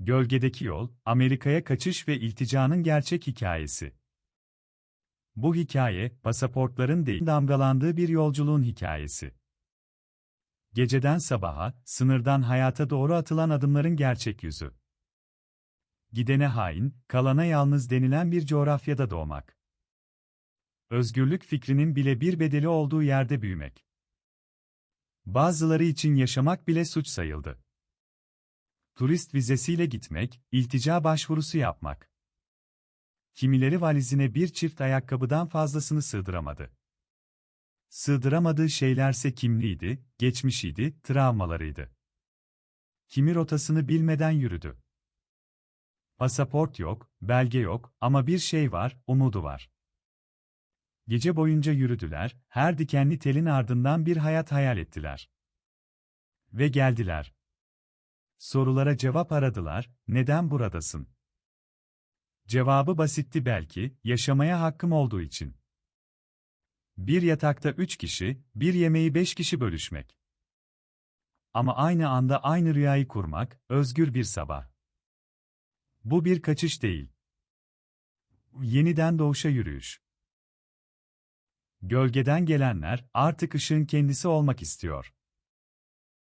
Gölgedeki Yol, Amerika'ya kaçış ve ilticanın gerçek hikayesi. Bu hikaye, pasaportların değil damgalandığı bir yolculuğun hikayesi. Geceden sabaha, sınırdan hayata doğru atılan adımların gerçek yüzü. Gidene hain, kalana yalnız denilen bir coğrafyada doğmak. Özgürlük fikrinin bile bir bedeli olduğu yerde büyümek. Bazıları için yaşamak bile suç sayıldı. Turist vizesiyle gitmek, iltica başvurusu yapmak. Kimileri valizine bir çift ayakkabıdan fazlasını sığdıramadı. Sığdıramadığı şeylerse kimliğiydi, geçmişiydi, travmalarıydı. Kimi rotasını bilmeden yürüdü. Pasaport yok, belge yok ama bir şey var, umudu var. Gece boyunca yürüdüler, her dikenli telin ardından bir hayat hayal ettiler. Ve geldiler. Sorulara cevap aradılar, neden buradasın? Cevabı basitti belki, yaşamaya hakkım olduğu için. Bir yatakta üç kişi, bir yemeği beş kişi bölüşmek. Ama aynı anda aynı rüyayı kurmak, özgür bir sabah. Bu bir kaçış değil. Yeniden doğuşa yürüyüş. Gölgeden gelenler artık ışığın kendisi olmak istiyor.